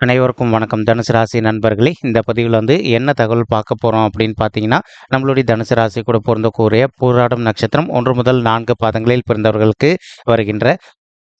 அனைவருக்கும் வணக்கம். தனுசு ராசி நண்பர்களே இந்த பதிவில் வந்து என்ன தகவல் பார்க்க போகிறோம் அப்படின்னு பார்த்தீங்கன்னா நம்மளுடைய தனுசு ராசி கூட பொருந்தக்கூடிய போராடும் நட்சத்திரம் ஒன்று முதல் நான்கு பாதங்களில் பிறந்தவர்களுக்கு வருகின்ற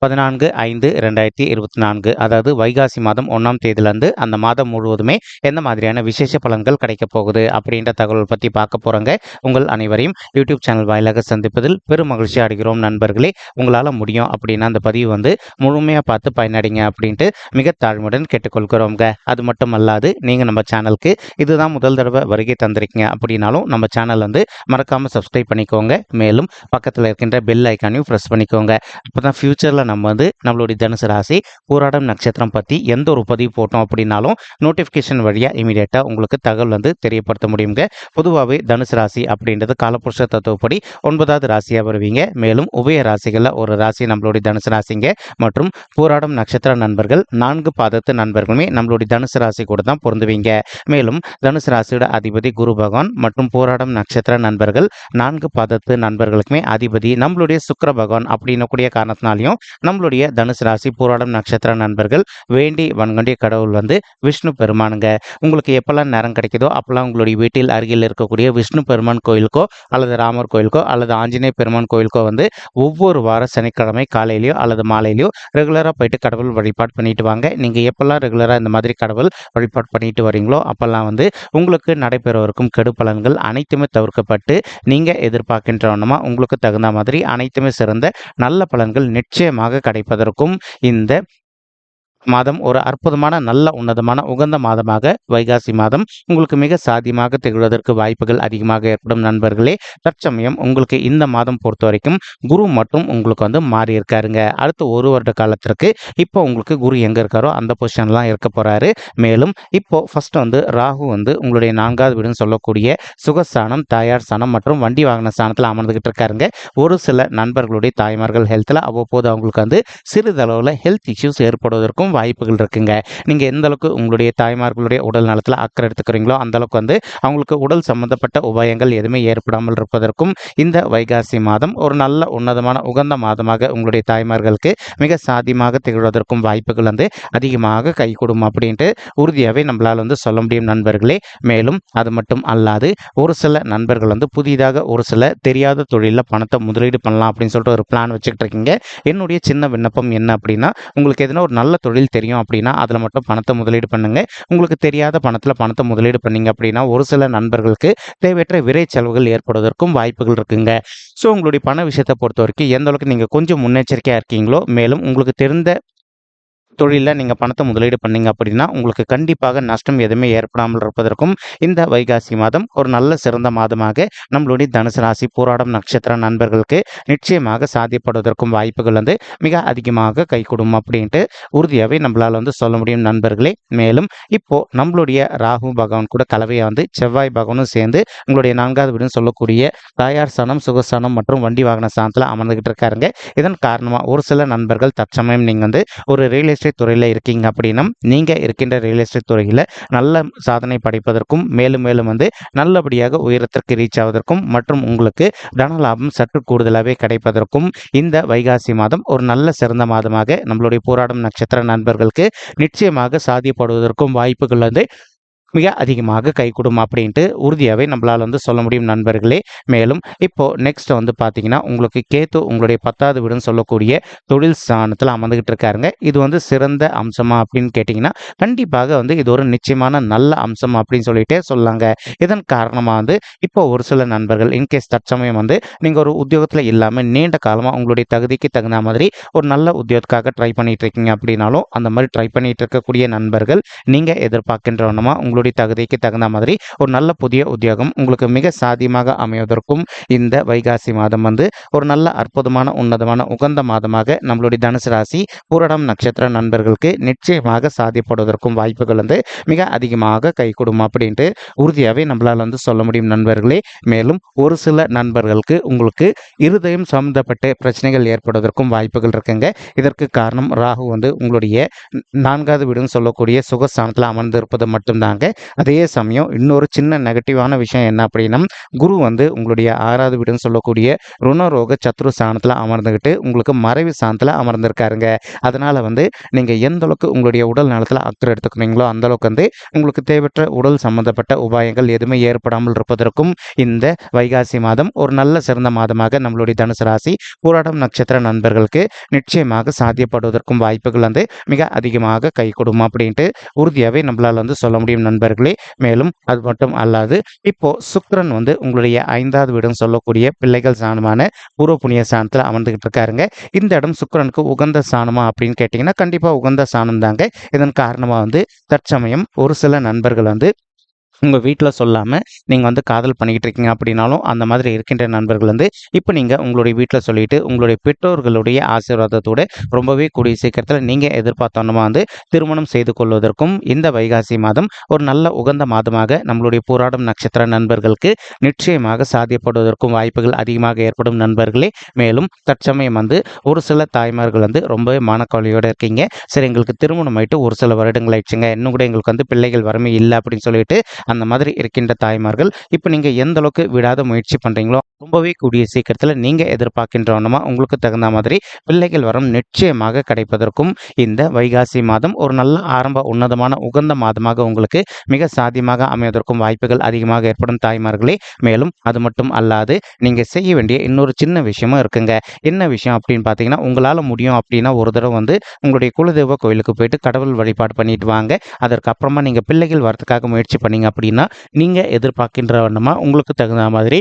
பதினான்கு ஐந்து ரெண்டாயிரத்தி இருபத்தி நான்கு. அதாவது வைகாசி மாதம் ஒன்றாம் தேதியிலேருந்து அந்த மாதம் முழுவதுமே எந்த மாதிரியான விசேஷ பலன்கள் கிடைக்க போகுது அப்படின்ற தகவல் பற்றி பார்க்க போகிறோங்க உங்கள் அனைவரையும் யூடியூப் சேனல் வாயிலாக சந்திப்பதில் பெரும் மகிழ்ச்சி அடைகிறோம் நண்பர்களே. உங்களால் முடியும் அப்படின்னா அந்த பதிவு வந்து முழுமையாக பார்த்து பயனடைங்க அப்படின்ட்டு மிக தாழ்மையுடன் கேட்டுக்கொள்கிறோங்க அது மட்டும் அல்லாது நீங்கள் நம்ம சேனலுக்கு இதுதான் முதல் தடவை வருகை தந்திருக்கீங்க அப்படின்னாலும் நம்ம சேனல் வந்து மறக்காமல் சப்ஸ்கிரைப் பண்ணிக்கோங்க. மேலும் பக்கத்தில் இருக்கின்ற பெல் ஐக்கானையும் ப்ரெஸ் பண்ணிக்கோங்க. அப்போ தான் ஃப்யூச்சரில் நம்ம நம்ம வந்து நம்மளுடைய தனுசு ராசி போராடம் நட்சத்திரம் பற்றி எந்த ஒரு பதிவு போட்டோம் அப்படின்னாலும் நோட்டிஃபிகேஷன் வழியாக இமீடியட்டாக உங்களுக்கு தகவல் வந்து தெரியப்படுத்த முடியுங்க. பொதுவாகவே தனுசு ராசி அப்படின்றது காலப்புருஷ தத்துவப்படி ஒன்பதாவது ராசியாக வருவீங்க. மேலும் உபய ராசிகளில் ஒரு ராசி நம்மளுடைய தனுசு ராசிங்க. மற்றும் போராடும் நட்சத்திர நண்பர்கள் நான்கு பாதத்து நண்பர்களுமே நம்மளுடைய தனுசு ராசி கூட தான் பொருந்துவீங்க. மேலும் தனுசு ராசியோட அதிபதி குரு பகவான் மற்றும் போராடும் நட்சத்திர நண்பர்கள் நான்கு பாதத்து நண்பர்களுக்குமே அதிபதி நம்மளுடைய சுக்கிர பகவான் அப்படின்னக்கூடிய காரணத்தினாலையும் நம்மளுடைய தனுசு ராசி போராடும் நட்சத்திர நண்பர்கள் வேண்டி வன்கொண்டிய கடவுள் வந்து விஷ்ணு பெருமானுங்க. உங்களுக்கு எப்பெல்லாம் நேரம் கிடைக்குதோ அப்பெல்லாம் உங்களுடைய வீட்டில் அருகில் இருக்கக்கூடிய விஷ்ணு பெருமான் கோயிலுக்கோ அல்லது ராமர் கோயிலுக்கோ அல்லது ஆஞ்சநேய பெருமான் கோயிலுக்கோ வந்து ஒவ்வொரு வார சனிக்கிழமை காலையிலையோ அல்லது மாலையிலையோ ரெகுலராக போயிட்டு கடவுள் வழிபாடு பண்ணிட்டு வாங்க. நீங்கள் எப்பெல்லாம் ரெகுலராக இந்த மாதிரி கடவுள் வழிபாடு பண்ணிட்டு வரீங்களோ அப்பெல்லாம் வந்து உங்களுக்கு நடைபெறவிருக்கும் கெடு பலன்கள் அனைத்துமே தவிர்க்கப்பட்டு நீங்கள் எதிர்பார்க்கின்ற உங்களுக்கு தகுந்த மாதிரி அனைத்துமே சிறந்த நல்ல பலன்கள் நிச்சயமாக கிடைப்பதற்கும் இந்த மாதம் ஒரு அற்புதமான நல்ல உன்னதமான உகந்த மாதமாக வைகாசி மாதம் உங்களுக்கு மிக சாதியமாக திகழ்வதற்கு வாய்ப்புகள் அதிகமாக ஏற்படும் நண்பர்களே. தற்சமயம் உங்களுக்கு இந்த மாதம் பொறுத்த வரைக்கும் குரு மட்டும் உங்களுக்கு வந்து மாறி இருக்காருங்க அடுத்த ஒரு வருட காலத்திற்கு இப்போ உங்களுக்கு குரு எங்க இருக்காரோ அந்த பொசிஷன்லாம் இருக்க போறாரு. மேலும் இப்போ ஃபர்ஸ்ட் வந்து ராகு வந்து உங்களுடைய நான்காவது வீடுன்னு சொல்லக்கூடிய சுகஸ்தானம் தாயார் ஸ்தானம் மற்றும் வண்டி வாகன ஸ்தானத்தில் அமர்ந்துகிட்டு இருக்காருங்க. ஒரு சில நண்பர்களுடைய தாய்மார்கள் ஹெல்த்தில் அவ்வப்போது அவங்களுக்கு வந்து சிறிதளவில் ஹெல்த் இஷ்யூஸ் ஏற்படுவதற்கும் வாய்ப்புகள் இருக்குங்க. நீங்கள் எந்த அளவுக்கு உங்களுடைய தாய்மார்களுடைய உடல் நலத்தில் அக்கறை எடுத்துக்கிறீங்களோ அந்த அளவுக்கு வந்து அவங்களுக்கு உடல் சம்பந்தப்பட்ட உபாயங்கள் எதுவுமே ஏற்படாமல் இருப்பதற்கும் இந்த வைகாசி மாதம் ஒரு நல்ல உன்னதமான உகந்த மாதமாக உங்களுடைய தாய்மார்களுக்கு மிக சாத்தியமாக திகழ்வதற்கும் வாய்ப்புகள் வந்து அதிகமாக கை கொடுக்கும் அப்படின்ட்டு உறுதியாகவே நம்மளால் வந்து சொல்ல முடியும் நண்பர்களே. மேலும் அது மட்டும் அல்லாது ஒரு சில நண்பர்கள் வந்து புதிதாக ஒரு சில தெரியாத தொழிலில் பணத்தை முதலீடு பண்ணலாம் அப்படின்னு சொல்லிட்டு ஒரு பிளான் வச்சுக்கிட்டு இருக்கீங்க. என்னுடைய சின்ன விண்ணப்பம் என்ன அப்படின்னா உங்களுக்கு எதுனா ஒரு நல்ல தொழில் தெரியும் அப்படின்னா அதில் மட்டும் பணத்தை முதலீடு பண்ணுங்க. உங்களுக்கு தெரியாத பணத்தில் பணத்தை முதலீடு பண்ணீங்க அப்படின்னா ஒரு சில நண்பர்களுக்கு தேவையற்ற விரை செலவுகள் ஏற்படுவதற்கும் வாய்ப்புகள் இருக்குங்க. ஸோ உங்களுடைய பண விஷயத்தை பொறுத்த வரைக்கும் எந்த அளவுக்கு நீங்கள் கொஞ்சம் முன்னெச்சரிக்கையாக இருக்கீங்களோ மேலும் உங்களுக்கு தெரிந்த தொழிலில் நீங்கள் பணத்தை முதலீடு பண்ணீங்க அப்படின்னா உங்களுக்கு கண்டிப்பாக நஷ்டம் எதுவுமே ஏற்படாமல் இருப்பதற்கும் இந்த வைகாசி மாதம் ஒரு நல்ல சிறந்த மாதமாக நம்மளுடைய தனுசு ராசி போராடும் நட்சத்திர நண்பர்களுக்கு நிச்சயமாக சாத்தியப்படுவதற்கும் வாய்ப்புகள் வந்து மிக அதிகமாக கை கொடுக்கும் அப்படின்ட்டு உறுதியாகவே நம்மளால் வந்து சொல்ல முடியும் நண்பர்களே. மேலும் இப்போ நம்மளுடைய ராகு பகவான் கூட கலவையை வந்து செவ்வாய் பகவானும் சேர்ந்து உங்களுடைய நான்காவது வீடுன்னு சொல்லக்கூடிய தாயார் சனம் சுகசனம் மற்றும் வண்டி வாகன சாணத்தில் அமர்ந்துகிட்டு இருக்காருங்க. இதன் காரணமாக ஒரு சில நண்பர்கள் தற்சமயம் நீங்கள் வந்து ஒரு ரியல் எஸ்டேட் துறையில் இருக்கீங்க அப்படின்னா நீங்கள் இருக்கின்ற ரியல் எஸ்டேட் துறையில் நல்ல சாதனை படைப்பதற்கும் மேலும் மேலும் வந்து நல்லபடியாக உயரத்திற்கு ரீச் ஆவதற்கும் மற்றும் உங்களுக்கு தன லாபம் சற்று கூடுதலாகவே கிடைப்பதற்கும் இந்த வைகாசி மாதம் ஒரு நல்ல சிறந்த மாதமாக நம்மளுடைய போராடும் நட்சத்திர நண்பர்களுக்கு நிச்சயமாக சாதியப்படுவதற்கும் வாய்ப்புகள் வந்து மிக அதிகமாக கை அப்படின்ட்டு உறுதியாகவே நம்மளால் வந்து சொல்ல முடியும் நண்பர்களே. மேலும் இப்போ நெக்ஸ்ட் வந்து பார்த்தீங்கன்னா உங்களுக்கு கேத்து உங்களுடைய பத்தாவது வீடுன்னு சொல்லக்கூடிய தொழில் ஸ்தானத்தில் அமர்ந்துகிட்டு இருக்காருங்க. இது வந்து சிறந்த அம்சமா அப்படின்னு கேட்டிங்கன்னா கண்டிப்பாக வந்து இது ஒரு நிச்சயமான நல்ல அம்சம் அப்படின்னு சொல்லிட்டே சொல்லாங்க இதன் காரணமாக வந்து இப்போ ஒரு சில நண்பர்கள் இன்கேஸ் தற்சமயம் வந்து நீங்கள் ஒரு உத்தியோகத்தில் இல்லாமல் நீண்ட காலமாக உங்களுடைய தகுதிக்கு தகுந்த மாதிரி ஒரு நல்ல உத்தியோகத்துக்காக ட்ரை பண்ணிட்டு இருக்கீங்க அப்படின்னாலும் அந்த மாதிரி ட்ரை பண்ணிட்டு இருக்கக்கூடிய நண்பர்கள் நீங்கள் எதிர்பார்க்கின்றவனமா உங்களுடைய தகுதிக்கு தகுந்த மாதிரி ஒரு நல்ல புதிய உத்தியோகம் உங்களுக்கு மிக சாதியமாக அமைவதற்கும் இந்த வைகாசி மாதம் வந்து ஒரு நல்ல அற்புதமான உன்னதமான உகந்த மாதமாக நம்மளுடைய தனுசு ராசி பூரடம் நட்சத்திர நண்பர்களுக்கு நிச்சயமாக சாதிப்படுவதற்கும் வாய்ப்புகள் வந்து மிக அதிகமாக கை கொடுக்கும் அப்படின்ட்டு உறுதியாகவே நம்மளால் வந்து சொல்ல முடியும் நண்பர்களே. மேலும் ஒரு சில நண்பர்களுக்கு உங்களுக்கு இருதயம் சம்பந்தப்பட்ட பிரச்சனைகள் ஏற்படுவதற்கும் வாய்ப்புகள் இருக்குங்க. இதற்கு காரணம் ராகு வந்து உங்களுடைய நான்காவது வீடுன்னு சொல்லக்கூடிய சுகஸ்தானத்தில் அமர்ந்திருப்பது மட்டும்தாங்க. அதே சமயம் இன்னொரு சின்ன நெகட்டிவான விஷயம் என்ன அப்படின்னா குரு வந்து உங்களுடைய ஆறாவது வீடுன்னு சொல்லக்கூடிய ருணரோக சத்ரு ஸ்தானத்தில் அமர்ந்துக்கிட்டு உங்களுக்கு மறைவு ஸ்தானத்தில் அமர்ந்திருக்காருங்க. அதனால் வந்து நீங்கள் எந்த அளவுக்கு உங்களுடைய உடல் நலத்தில் அக்கறை எடுத்துக்கிறீங்களோ அந்த அளவுக்கு வந்து உங்களுக்கு தேவையற்ற உடல் சம்பந்தப்பட்ட உபாயங்கள் எதுவுமே ஏற்படாமல் இருப்பதற்கும் இந்த வைகாசி மாதம் ஒரு நல்ல சிறந்த மாதமாக நம்மளுடைய தனுசு ராசி போராட்டம் நட்சத்திர நண்பர்களுக்கு நிச்சயமாக சாத்தியப்படுவதற்கும் வாய்ப்புகள் வந்து மிக அதிகமாக கை கொடுக்கும் அப்படின்ட்டு உறுதியாகவே நம்மளால் வந்து சொல்ல முடியும் நண்பர்களே மேலும் அது மட்டும் அல்லாது இப்போ சுக்ரன் வந்து உங்களுடைய ஐந்தாவது வீடுன்னு சொல்லக்கூடிய பிள்ளைகள் சாணமான பூர்வ புண்ணிய சாணத்தில் அமர்ந்துகிட்டு இருக்காருங்க. இந்த இடம் சுக்கரனுக்கு உகந்த சாணமா அப்படின்னு கேட்டிங்கன்னா கண்டிப்பாக உகந்த சாணம் தாங்க இதன் காரணமாக வந்து தற்சமயம் ஒரு சில நண்பர்கள் வந்து உங்கள் வீட்டில் சொல்லாமல் நீங்கள் வந்து காதல் பண்ணிக்கிட்டு இருக்கீங்க அப்படின்னாலும் அந்த மாதிரி இருக்கின்ற நண்பர்கள் வந்து இப்போ நீங்கள் உங்களுடைய வீட்டில் சொல்லிட்டு உங்களுடைய பெற்றோர்களுடைய ஆசீர்வாதத்தோடு ரொம்பவே கூடிய சீக்கிரத்தில் நீங்கள் எதிர்பார்த்தோன்னா வந்து திருமணம் செய்து கொள்வதற்கும் இந்த வைகாசி மாதம் ஒரு நல்ல உகந்த மாதமாக நம்மளுடைய போராடும் நட்சத்திர நண்பர்களுக்கு நிச்சயமாக சாத்தியப்படுவதற்கும் வாய்ப்புகள் அதிகமாக ஏற்படும் நண்பர்களே. மேலும் தற்சமயம் வந்து ஒரு சில தாய்மார்கள் வந்து ரொம்பவே மனக்கவலையோடு இருக்கீங்க. சரி எங்களுக்கு திருமணம் ஆயிட்டு ஒரு சில வருடங்கள் ஆயிடுச்சுங்க. இன்னும் கூட எங்களுக்கு வந்து பிள்ளைகள் வறுமை இல்லை அப்படின்னு சொல்லிட்டு அந்த மாதிரி இருக்கின்ற தாய்மார்கள் இப்போ நீங்கள் எந்த அளவுக்கு விடாத முயற்சி பண்ணுறீங்களோ ரொம்பவே கூடிய சீக்கிரத்தில் நீங்கள் எதிர்பார்க்கின்றவனமா உங்களுக்கு தகுந்த மாதிரி பிள்ளைகள் வரம் நிச்சயமாக கிடைப்பதற்கும் இந்த வைகாசி மாதம் ஒரு நல்ல ஆரம்ப உன்னதமான உகந்த மாதமாக உங்களுக்கு மிக சாத்தியமாக அமைவதற்கும் வாய்ப்புகள் அதிகமாக ஏற்படும் தாய்மார்களே. மேலும் அது மட்டும் அல்லாது நீங்கள் செய்ய வேண்டிய இன்னொரு சின்ன விஷயமும் இருக்குங்க. என்ன விஷயம் அப்படின்னு பார்த்தீங்கன்னா உங்களால் முடியும் அப்படின்னா ஒரு தடவை வந்து உங்களுடைய குலதெய்வ கோயிலுக்கு போயிட்டு கடவுள் வழிபாடு பண்ணிட்டு வாங்க. அதற்கப்புறமா நீங்கள் பிள்ளைகள் வரத்துக்காக முயற்சி பண்ணீங்க அப்படின்னா நீங்கள் எதிர்பார்க்கின்ற வண்ணமாக உங்களுக்கு தகுந்த மாதிரி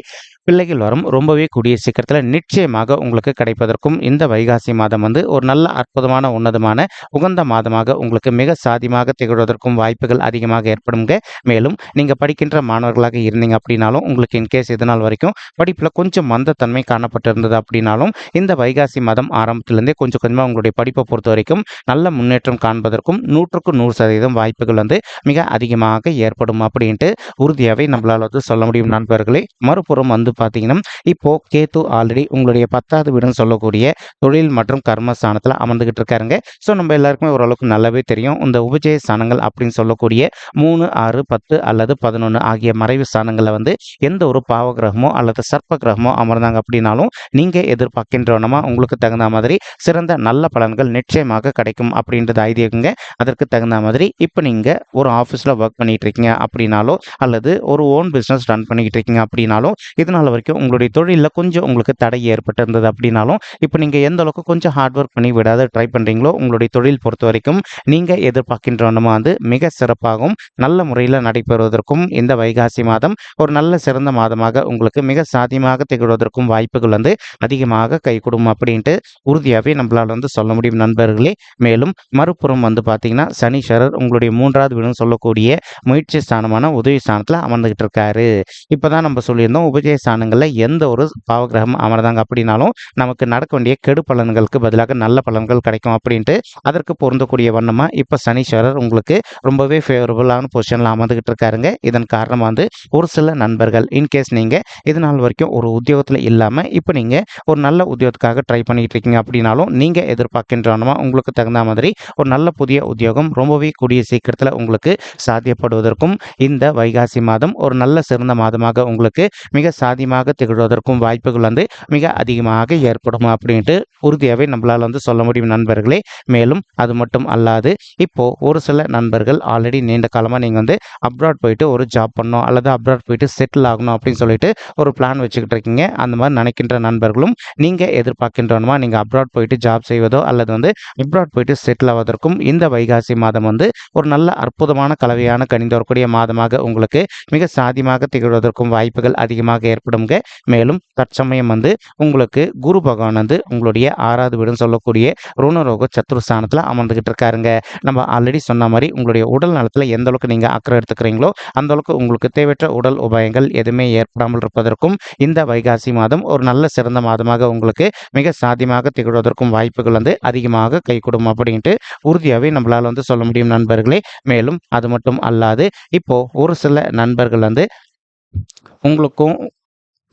பிள்ளைகள் வரும் ரொம்பவே கூடிய சீக்கிரத்தில் நிச்சயமாக உங்களுக்கு கிடைப்பதற்கும் இந்த வைகாசி மாதம் வந்து ஒரு நல்ல அற்புதமான உன்னதமான உகந்த மாதமாக உங்களுக்கு மிக சாதியமாக திகழ்வதற்கும் வாய்ப்புகள் அதிகமாக ஏற்படுங்க. மேலும் நீங்கள் படிக்கின்ற மாணவர்களாக இருந்தீங்க அப்படின்னாலும் உங்களுக்கு இன்கேஸ் இது நாள் வரைக்கும் படிப்பில் கொஞ்சம் மந்தத்தன்மை காணப்பட்டிருந்தது அப்படின்னாலும் இந்த வைகாசி மாதம் ஆரம்பத்திலேருந்தே கொஞ்சம் கொஞ்சமாக உங்களுடைய படிப்பை பொறுத்த வரைக்கும் நல்ல முன்னேற்றம் காண்பதற்கும் நூற்றுக்கு நூறு சதவீதம் வாய்ப்புகள் வந்து மிக அதிகமாக ஏற்படும் அப்படின்ட்டு உறுதியாகவே நம்மளால் வந்து சொல்ல முடியும் நண்பர்களே. மறுபுறம் வந்து பார்த்தீங்கன்னா இப்போ கேத்து ஆல்ரெடி உங்களுடைய பத்தாவது வீடுன்னு சொல்லக்கூடிய தொழில் மற்றும் கர்மஸ்தானத்தில் அமர்ந்துகிட்டு இருக்காருங்க. ஸோ நம்ம எல்லாருக்குமே ஓரளவுக்கு நல்லாவே தெரியும். இந்த உபஜய ஸ்தானங்கள் அப்படின்னு சொல்லக்கூடிய மூணு ஆறு பத்து அல்லது பதினொன்று ஆகிய மறைவு ஸ்தானங்களில் வந்து எந்த ஒரு பாவ கிரகமோ அல்லது சர்ப்ப கிரகமோ அமர்ந்தாங்க அப்படின்னாலும் நீங்கள் எதிர்பார்க்கின்றவனமா உங்களுக்கு தகுந்த மாதிரி சிறந்த நல்ல பலன்கள் நிச்சயமாக கிடைக்கும் அப்படின்றது ஐதீகங்க அதற்கு தகுந்த மாதிரி இப்போ நீங்கள் ஒரு ஆஃபீஸில் ஒர்க் பண்ணிட்டு இருக்கீங்க அப்படின்னாலோ அல்லது ஒரு ஓன் பிஸ்னஸ் ரன் பண்ணிக்கிட்டு இருக்கீங்க அப்படின்னாலும் இதனால் வரைக்கும் உங்களுடைய தொழிலில் கொஞ்சம் உங்களுக்கு தடை ஏற்பட்டிருந்தது அப்படின்னாலும் இப்போ நீங்கள் எந்த அளவுக்கு கொஞ்சம் ஹார்ட் ஒர்க் பண்ணி விடாத ட்ரை பண்ணுறீங்களோ உங்களுடைய தொழில் பொறுத்த வரைக்கும் நீங்கள் எதிர்பார்க்கின்ற வந்து மிக சிறப்பாகவும் நல்ல முறையில் நடைபெறுவதற்கும் இந்த வைகாசி மாதம் ஒரு நல்ல சிறந்த மாதமாக உங்களுக்கு மிக சாத்தியமாக திகழ்வதற்கும் வாய்ப்புகள் வந்து அதிகமாக கை கொடுக்கும் அப்படின்ட்டு உறுதியாகவே நம்மளால் வந்து சொல்ல முடியும் நண்பர்களே. மேலும் மறுபுறம் வந்து பார்த்தீங்கன்னா சனீஸ்வரர் உங்களுடைய மூன்றாவது வீடுன்னு சொல்லக்கூடிய முயற்சி ஸ்தானமான உதவி ஸ்தானத்தில் அமர்ந்துகிட்டு இருக்காரு. இப்போ தான் நம்ம சொல்லியிருந்தோம் உபஜய ஸ்தானங்களில் எந்த ஒரு பாவகிரகம் அமர்ந்தாங்க அப்படின்னாலும் நமக்கு நடக்க வேண்டிய கெடு பலன்களுக்கு பதிலாக நல்ல பலன்கள் கிடைக்கும் அப்படின்ட்டு அதற்கு பொருந்தக்கூடிய வண்ணமாக இப்போ சனீஸ்வரர் உங்களுக்கு ரொம்பவே ஃபேவரபுளான பொசிஷனில் அமர்ந்துகிட்டு இருக்காருங்க. இதன் காரணமாக வந்து ஒரு சில நண்பர்கள் இன்கேஸ் நீங்கள் இது நாள் வரைக்கும் ஒரு உத்தியோகத்தில் இல்லாமல் இப்போ நீங்கள் ஒரு நல்ல உத்தியோகத்துக்காக ட்ரை பண்ணிட்டு இருக்கீங்க அப்படின்னாலும் நீங்கள் எதிர்பார்க்கின்றவனமா உங்களுக்கு தகுந்த மாதிரி ஒரு நல்ல புதிய உத்தியோகம் ரொம்பவே கூடிய சீக்கிரத்தில் உங்களுக்கு சாத்தியப்படுவதற்கும் இந்த வைகாசி மாதம் ஒரு நல்ல சிறந்த மாதமாக உங்களுக்கு மிக அதிகமாக திகழ்வதற்கும் வாய்ப்புகள் வந்து மிக அதிகமாக ஏற்படும் அப்படின்ட்டு உறுதியாகவே நம்மளால் வந்து சொல்ல முடியும் நண்பர்களே. மேலும் அது மட்டும் அல்லாது இப்போ ஒரு சில நண்பர்கள் ஆல்ரெடி நீண்ட காலமாக நீங்கள் வந்து அப்ராட் போயிட்டு ஒரு ஜாப் பண்ணணும் அல்லது அப்ராட் போயிட்டு செட்டில் ஆகணும் அப்படின்னு சொல்லிட்டு ஒரு பிளான் வச்சுக்கிட்டு இருக்கீங்க. அந்த மாதிரி நினைக்கின்ற நண்பர்களும் நீங்கள் எதிர்பார்க்கின்றோமா நீங்கள் அப்ராட் போயிட்டு ஜாப் செய்வதோ அல்லது வந்து அப்ராட் போயிட்டு செட்டில் ஆவதற்கும் இந்த வைகாசி மாதம் வந்து ஒரு நல்ல அற்புதமான கலவையான கணிந்து வரக்கூடிய மாதமாக உங்களுக்கு மிக சாதியமாக திகழ்வதற்கும் வாய்ப்புகள் அதிகமாக ஏற்படும். ஏற்படுங்க மேலும் தற்சமயம் வந்து உங்களுக்கு குரு பகவான் வந்து உங்களுடைய ஆறாவது வீடுன்னு சொல்லக்கூடிய ருணரோக சத்துருஸ்தானத்தில் அமர்ந்துகிட்டு இருக்காருங்க. நம்ம ஆல்ரெடி சொன்ன மாதிரி உங்களுடைய உடல் நலத்தில் எந்த அளவுக்கு நீங்கள் அக்கறை எடுத்துக்கிறீங்களோ அந்த அளவுக்கு உங்களுக்கு தேவையற்ற உடல் உபாயங்கள் எதுவுமே ஏற்படாமல் இருப்பதற்கும் இந்த வைகாசி மாதம் ஒரு நல்ல சிறந்த மாதமாக உங்களுக்கு மிக சாத்தியமாக திகழ்வதற்கும் வாய்ப்புகள் வந்து அதிகமாக கைகூடும் அப்படின்ட்டு உறுதியாகவே நம்மளால் வந்து சொல்ல முடியும் நண்பர்களே. மேலும் அது மட்டும் அல்லாது இப்போ ஒரு சில நண்பர்கள் வந்து உங்களுக்கும்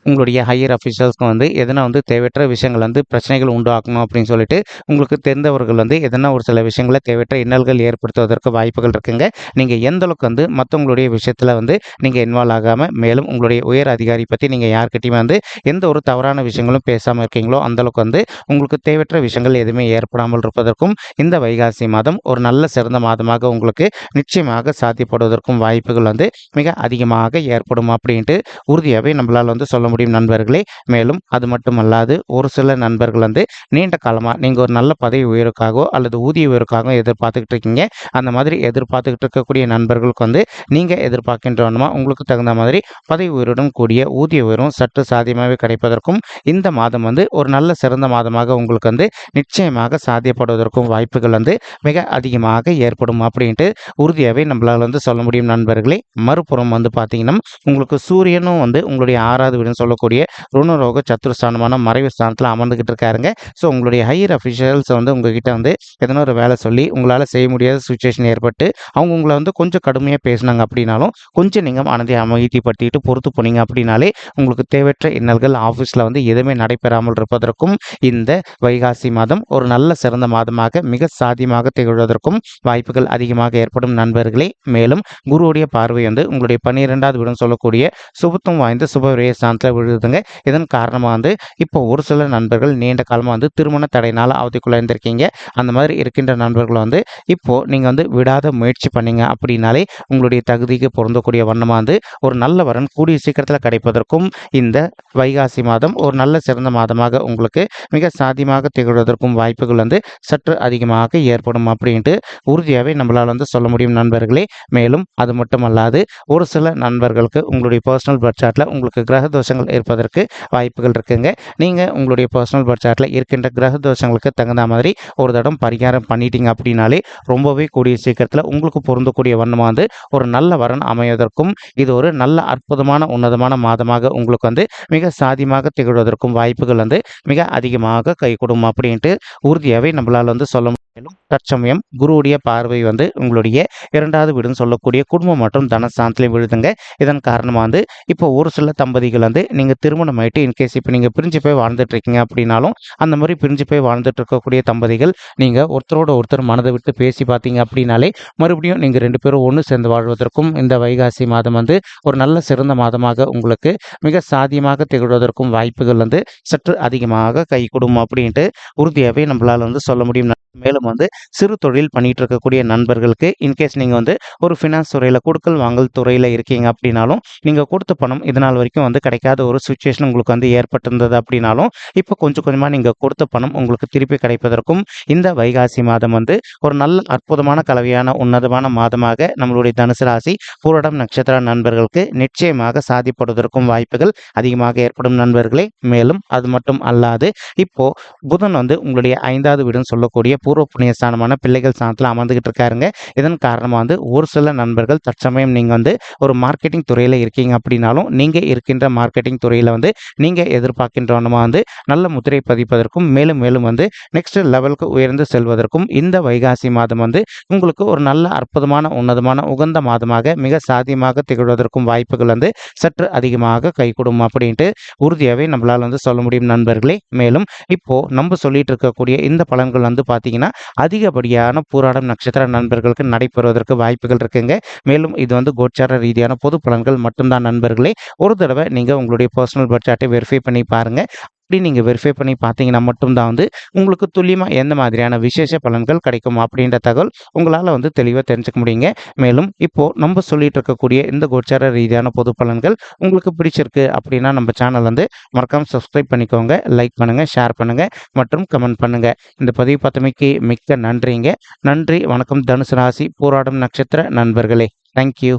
உங்களுடைய ஹையர் அஃபிஷியல்ஸ்க்கு வந்து எதனா வந்து தேவையற்ற விஷயங்கள் வந்து பிரச்சனைகள் உண்டாக்கணும் அப்படின்னு சொல்லிட்டு உங்களுக்கு தெரிந்தவர்கள் வந்து எதனா ஒரு சில விஷயங்களை தேவையற்ற இன்னல்கள் ஏற்படுத்துவதற்கு வாய்ப்புகள் இருக்குங்க. நீங்கள் எந்த அளவுக்கு வந்து மற்றவங்களுடைய விஷயத்தில் வந்து நீங்கள் இன்வால்வ் ஆகாமல் மேலும் உங்களுடைய உயர் அதிகாரி பற்றி நீங்கள் யார்கிட்டையுமே வந்து எந்த ஒரு தவறான விஷயங்களும் பேசாமல் இருக்கீங்களோ அந்த அளவுக்கு வந்து உங்களுக்கு தேவையற்ற விஷயங்கள் எதுவுமே ஏற்படாமல் இருப்பதற்கும் இந்த வைகாசி மாதம் ஒரு நல்ல சிறந்த மாதமாக உங்களுக்கு நிச்சயமாக சாத்தியப்படுவதற்கும் வாய்ப்புகள் வந்து மிக அதிகமாக ஏற்படும் அப்படின்ட்டு உறுதியாகவே நம்மளால் வந்து சொல்ல முடியும் நண்பர்களே. மேலும் அது மட்டுமல்லாது ஒரு சில நண்பர்கள் வந்து நீண்ட காலமாக நீங்கள் ஒரு நல்ல பதவி உயர்வுக்காகவோ அல்லது ஊதிய உயர்வுக்காகவோ எதிர்பார்த்துக்கிட்டு இருக்கீங்க. அந்த மாதிரி எதிர்பார்த்துக்கிட்டு இருக்கக்கூடிய நண்பர்களுக்கு வந்து நீங்கள் எதிர்பார்க்கின்றவனுமா உங்களுக்கு தகுந்த மாதிரி பதவி உயர்வுடன் கூடிய ஊதிய உயர்வும் சற்று சாத்தியமாகவே கிடைப்பதற்கும் இந்த மாதம் வந்து ஒரு நல்ல சிறந்த மாதமாக உங்களுக்கு வந்து நிச்சயமாக சாத்தியப்படுவதற்கும் வாய்ப்புகள் வந்து மிக அதிகமாக ஏற்படும் அப்படின்ட்டு உறுதியாகவே நம்மளால் வந்து சொல்ல முடியும் நண்பர்களே. மறுபுறம் வந்து பார்த்தீங்கன்னா உங்களுக்கு சூரியனும் வந்து உங்களுடைய ஆறாவது வீடுன்னு சொல்லக்கூடிய ருணரோக சத்துருஸ்தானமான மறைவு ஸ்தானத்தில் அமர்ந்துக்கிட்டு இருக்காருங்க. ஸோ உங்களுடைய ஹையர் அஃபிஷியல்ஸ் வந்து உங்ககிட்ட வந்து எதனா ஒரு வேலை சொல்லி உங்களால் செய்ய முடியாத சுச்சுவேஷன் ஏற்பட்டு அவங்க உங்களை வந்து கொஞ்சம் கடுமையாக பேசினாங்க அப்படின்னாலும் கொஞ்சம் நீங்கள் மனதை அமைதிப்படுத்திட்டு பொறுத்து போனீங்க அப்படின்னாலே உங்களுக்கு தேவையற்ற இன்னல்கள் ஆஃபீஸில் வந்து எதுவுமே நடைபெறாமல் இருப்பதற்கும் இந்த வைகாசி மாதம் ஒரு நல்ல சிறந்த மாதமாக மிக சாத்தியமாக திகழ்வதற்கும் வாய்ப்புகள் அதிகமாக ஏற்படும் நண்பர்களே. மேலும் குருவுடைய பார்வை வந்து உங்களுடைய பன்னிரெண்டாவது விடம் சொல்லக்கூடிய சுபத்துவம் வாய்ந்த சுபவிரய ஸ்தானத்தில் விழுதுங்க இதன் காரணமாக வந்து இப்போ ஒரு சில நண்பர்கள் நீண்ட காலமாக வந்து திருமண தடையினால் அவதிக்குள்ளே இருந்திருக்கீங்க அந்த மாதிரி இருக்கின்ற நண்பர்கள் வந்து இப்போது நீங்கள் வந்து விடாத முயற்சி பண்ணீங்க அப்படின்னாலே உங்களுடைய தகுதிக்கு பொருந்தக்கூடிய வண்ணமாக வந்து ஒரு நல்ல வரன் கூடிய சீக்கிரத்தில் கிடைப்பதற்கும் இந்த வைகாசி மாதம் ஒரு நல்ல சிறந்த மாதமாக உங்களுக்கு மிக சாத்தியமாக திகழ்வதற்கும் வாய்ப்புகள் வந்து சற்று அதிகமாக ஏற்படும் அப்படின்ட்டு உறுதியாகவே நம்மளால் வந்து சொல்ல முடியும் நண்பர்களே. மேலும் அது மட்டுமல்லாது ஒரு சில நண்பர்களுக்கு உங்களுடைய பர்சனல் பட்ஜெட்டில் உங்களுக்கு கிரக தோஷங்கள் இருப்பதற்கு வாய்ப்புகள் இருக்குங்க. நீங்கள் உங்களுடைய பர்சனல் பட்ஜெட்டில் இருக்கின்ற கிரக தோஷங்களுக்கு தகுந்த மாதிரி ஒரு தடம் பரிகாரம் பண்ணிட்டீங்க அப்படின்னாலே ரொம்பவே கூடிய சீக்கிரத்தில் உங்களுக்கு பொருந்தக்கூடிய வண்ணமாக வந்து ஒரு நல்ல வரன் அமைவதற்கும் இது ஒரு நல்ல அற்புதமான உன்னதமான மாதமாக உங்களுக்கு வந்து மிக சாதியமாக திகழ்வதற்கும் வாய்ப்புகள் வந்து மிக அதிகமாக கைகூடும் அப்படின்ட்டு உறுதியாகவே நம்மளால் வந்து சொல்ல மேலும் தற்சமயம் குருவுடைய பார்வை வந்து உங்களுடைய இரண்டாவது வீடுன்னு சொல்லக்கூடிய குடும்பம் மற்றும் தனஸ்தானத்திலையும் விழுதுங்க. இதன் காரணமாக வந்து இப்போ ஒரு சில தம்பதிகள் வந்து நீங்கள் திருமணம் ஆகிட்டு இன்கேஸ் இப்போ நீங்கள் பிரிஞ்சு போய் வாழ்ந்துட்டு இருக்கீங்க அப்படின்னாலும் அந்த மாதிரி பிரிஞ்சு போய் வாழ்ந்துட்டு இருக்கக்கூடிய தம்பதிகள் நீங்கள் ஒருத்தரோட ஒருத்தர் மனதை விட்டு பேசி பார்த்தீங்க அப்படின்னாலே மறுபடியும் நீங்கள் ரெண்டு பேரும் ஒன்று சேர்ந்து வாழ்வதற்கும் இந்த வைகாசி மாதம் வந்து ஒரு நல்ல சிறந்த மாதமாக உங்களுக்கு மிக சாதியமாக திகழ்வதற்கும் வாய்ப்புகள் வந்து சற்று அதிகமாக கை கொடுக்கும் அப்படின்ட்டு உறுதியாகவே நம்மளால் வந்து சொல்ல முடியும். மேலும் வந்து சிறு தொழில் பண்ணிட்டு இருக்கக்கூடிய நண்பர்களுக்கு இன்கேஸ் நீங்கள் வந்து ஒரு ஃபினான்ஸ் துறையில் கொடுக்கல் வாங்கல் துறையில் இருக்கீங்க அப்படின்னாலும் நீங்கள் கொடுத்த பணம் இதனால் வரைக்கும் வந்து கிடைக்காத ஒரு சுச்சுவேஷன் உங்களுக்கு வந்து ஏற்பட்டிருந்தது அப்படின்னாலும் இப்போ கொஞ்சம் கொஞ்சமாக நீங்கள் கொடுத்த பணம் உங்களுக்கு திருப்பி கிடைப்பதற்கும் இந்த வைகாசி மாதம் வந்து ஒரு நல்ல அற்புதமான கலவையான உன்னதமான மாதமாக நம்மளுடைய தனுசு ராசி பூரடம் நட்சத்திர நண்பர்களுக்கு நிச்சயமாக சாதிப்படுவதற்கும் வாய்ப்புகள் அதிகமாக ஏற்படும் நண்பர்களே. மேலும் அது மட்டும் அல்லாது இப்போ புதன் வந்து உங்களுடைய ஐந்தாவது வீடுன்னு சொல்லக்கூடிய பூர்வ புண்ணிய ஸ்தானமான பிள்ளைகள் ஸ்தானத்தில் அமர்ந்துகிட்டு இருக்காருங்க. இதன் காரணமாக வந்து ஒரு சில நண்பர்கள் தற்சமயம் நீங்கள் வந்து ஒரு மார்க்கெட்டிங் துறையில் இருக்கீங்க அப்படின்னாலும் நீங்கள் இருக்கின்ற மார்க்கெட்டிங் துறையில் வந்து நீங்கள் எதிர்பார்க்கின்றவனமாக வந்து நல்ல முத்திரை பதிப்பதற்கும் மேலும் மேலும் வந்து நெக்ஸ்ட் லெவலுக்கு உயர்ந்து செல்வதற்கும் இந்த வைகாசி மாதம் வந்து உங்களுக்கு ஒரு நல்ல அற்புதமான உன்னதமான உகந்த மாதமாக மிக சாத்தியமாக திகழ்வதற்கும் வாய்ப்புகள் வந்து சற்று அதிகமாக கைகூடும் அப்படின்ட்டு உறுதியாகவே நம்மளால் வந்து சொல்ல முடியும் நண்பர்களே. மேலும் இப்போ நம்ம சொல்லிட்டு இருக்கக்கூடிய இந்த பலன்கள் வந்து பார்த்தீங்கன்னா அதிகப்படியான பூராடம் நட்சத்திர நண்பர்களுக்கு நடைபெறுவதற்கு வாய்ப்புகள் இருக்குங்க. மேலும் இது வந்து கோச்சார ரீதியான பொது பலன்கள் மட்டும்தான் நண்பர்களே. ஒரு தடவை நீங்கள் உங்களுடைய பர்சனல் பட்ஜெட்டை வெரிஃபை பண்ணி பாருங்கள் இப்படி நீங்கள் வெரிஃபை பண்ணி பார்த்தீங்கன்னா மட்டும்தான் வந்து உங்களுக்கு துல்லியமாக எந்த மாதிரியான விசேஷ பலன்கள் கிடைக்கும் அப்படின்ற தகவல் உங்களால் வந்து தெளிவாக தெரிஞ்சுக்க முடியுங்க. மேலும் இப்போது நம்ம சொல்லிட்டு இருக்கக்கூடிய இந்த கோச்சார ரீதியான பொது பலன்கள் உங்களுக்கு பிடிச்சிருக்கு அப்படின்னா நம்ம சேனல் வந்து மறக்காமல் சப்ஸ்கிரைப் பண்ணிக்கோங்க லைக் பண்ணுங்கள் ஷேர் பண்ணுங்கள் மற்றும் கமெண்ட் பண்ணுங்கள் இந்த பதிவு பத்தமைக்கு மிக்க நன்றிங்க. நன்றி வணக்கம். தனுசு ராசி போராடும் நட்சத்திர நண்பர்களே. தேங்க்யூ